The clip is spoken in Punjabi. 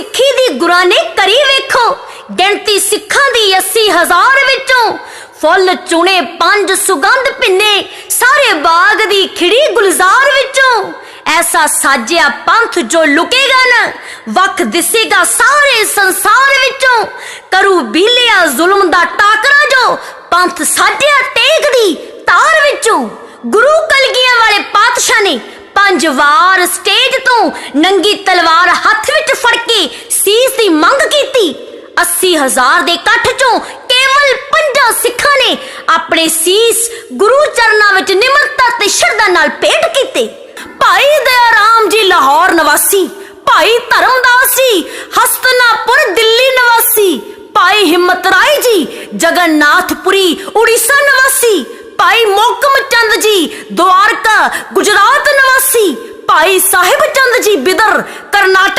ਸਿੱਖੀ ਦੀ ਗੁਰਾਂ ਨੇ ਕਰੀ ਵੇਖੋ। ਗਿਣਤੀ ਸਿੱਖਾਂ ਦੀ 80000 ਵਿੱਚੋਂ ਫੁੱਲ ਚੁਣੇ ਪੰਜ ਸੁਗੰਧ ਪਿੰਨੇ ਸਾਰੇ ਬਾਗ ਦੀ ਖਿੜੀ ਗੁਲਜ਼ਾਰ ਵਿੱਚੋਂ। ਐਸਾ ਸਾਜਿਆ ਪੰਥ ਜੋ ਲੁਕੇਗਾ ਨਾ ਵਕ ਦਿਸੇਗਾ ਸਾਰੇ ਸੰਸਾਰ ਵਿੱਚੋਂ। ਕਰੂ ਬੀਲਿਆ ਜ਼ੁਲਮ ਦਾ ਟਾਕਰਾ ਜੋ ਪੰਥ ਸਾਜਿਆ ਟੇਕ ਦੀ ਤਾਰ ਵਿੱਚੋਂ। ਗੁਰੂ ਕਲਗੀਆਂ ਵਾਲੇ ਪਾਤਸ਼ਾਹ ਨੇ ਪੰਜ ਵਾਰ ਸਟੇਜ ਤੋਂ ਨੰਗੀ ਤਲਵਾਰ ਹੱਥ ਵਿੱਚ ਫੜ ਕੇ ਸੀਸ ਦੀ ਮੰਗ ਕੀਤੀ 80000 ਦੇ ਇਕੱਠ ਚੋਂ ਕੇਵਲ ਪੰਜਾਂ ਸਿੱਖਾਂ ਨੇ ਆਪਣੇ ਸੀਸ ਗੁਰੂ ਚਰਨਾਂ ਵਿੱਚ ਨਿਮਰਤਾ ਤੇ ਸ਼ਰਧਾ ਨਾਲ ਭੇਟ ਕੀਤੇ। ਭਾਈ ਦਇਆ ਜੀ ਲਾਹੌਰ ਨਿਵਾਸੀ, ਭਾਈ ਧਰਮਦਾਸ ਜੀ ਹਸਤਨਾਪੁਰ ਦਿੱਲੀ ਨਿਵਾਸੀ, ਭਾਈ ਹਿੰਮਤ ਰਾਏ ਜੀ ਜਗਨਨਾਥਪੁਰੀ ਉੜੀਸਾ ਨਿਵਾਸੀ, ਭਾਈ ਮੋਕਮ ਚੰਦ ਜੀ ਦੁਆਰਕਾ ਗੁਜਰਾਤ ਨਿਵਾਸੀ, ਭਾਈ ਸਾਹਿਬ ਚੰਦ ਜੀ ਬਿਦਰ ਕਰਨਾਟਕ